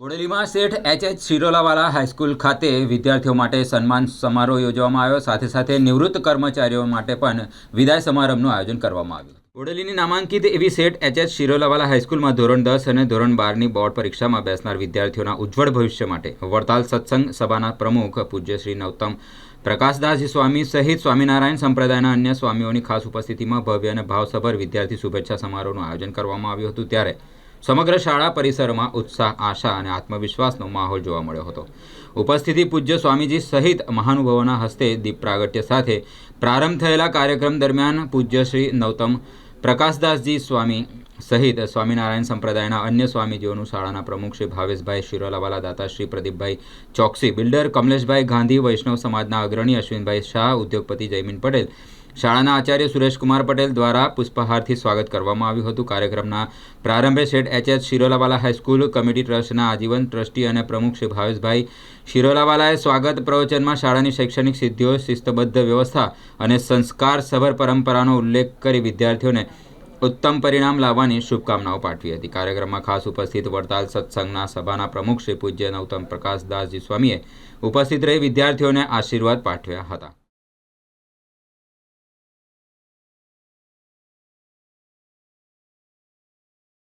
બોડેલીમાં શેઠ H H Shirolawala high school ખાતે વિદ્યાર્થીઓ માટે સન્માન સમારોહ યોજવામાં આવ્યો. સાથે સાથે નિવૃત્ત કર્મચારીઓ માટે પણ વિદાય સમારંભનું આયોજન કરવામાં આવ્યું. બોડેલીની નામાંકિત એવી શેઠ એચ એચ શિરોલાવાલા હાઈસ્કૂલમાં ધોરણ દસ અને ધોરણ બારની બોર્ડ પરીક્ષામાં બેસનાર વિદ્યાર્થીઓના ઉજ્જવળ ભવિષ્ય માટે વડતાલ સત્સંગ સભાના પ્રમુખ પૂજ્ય શ્રી નવતમ પ્રકાશદાસજી સ્વામી સહિત સ્વામિનારાયણ સંપ્રદાયના અન્ય સ્વામીઓની ખાસ ઉપસ્થિતિમાં ભવ્ય અને ભાવસભર વિદ્યાર્થી શુભેચ્છા સમારોહનું આયોજન કરવામાં આવ્યું હતું. ત્યારે સમગ્ર શાળા પરિસરમાં ઉત્સાહ, આશા અને આત્મવિશ્વાસનો માહોલ જોવા મળ્યો હતો. ઉપસ્થિતિ પૂજ્ય સ્વામીજી સહિત મહાનુભાવોના હસ્તે દીપ પ્રાગટ્ય સાથે પ્રારંભ થયેલા કાર્યક્રમ દરમિયાન પૂજ્ય શ્રી નવતમ પ્રકાશદાસજી સ્વામી સહિત સ્વામિનારાયણ સંપ્રદાયના અન્ય સ્વામીજીઓનું શાળાના પ્રમુખ શ્રી ભાવેશભાઈ શિરોલાવાલા, દાતા શ્રી પ્રદીપભાઈ ચોકસી, બિલ્ડર કમલેશભાઈ ગાંધી, વૈષ્ણવ સમાજના અગ્રણી અશ્વિનભાઈ શાહ, ઉદ્યોગપતિ જયમીન પટેલ. શાળાના આચાર્ય સુરેશકુમાર પટેલ દ્વારા પુષ્પહારથી સ્વાગત કરવામાં આવ્યું હતું. કાર્યક્રમના પ્રારંભે Sheth H H Shirolawala high school committee ટ્રસ્ટના આજીવન ટ્રસ્ટી અને પ્રમુખ શ્રી ભાવેશભાઈ શિરોલાવાલાએ સ્વાગત પ્રવચનમાં શાળાની શૈક્ષણિક સિદ્ધિઓ, શિસ્તબદ્ધ વ્યવસ્થા અને સંસ્કારસભર પરંપરાનો ઉલ્લેખ કરી વિદ્યાર્થીઓને ઉત્તમ પરિણામ લાવવાની શુભકામનાઓ પાઠવી હતી. કાર્યક્રમમાં ખાસ ઉપસ્થિત વડતાલ સત્સંગના સભાના પ્રમુખ શ્રી પૂજ્ય નવતમ પ્રકાશદાસજી સ્વામીએ ઉપસ્થિત રહી વિદ્યાર્થીઓને આશીર્વાદ પાઠવ્યા હતા.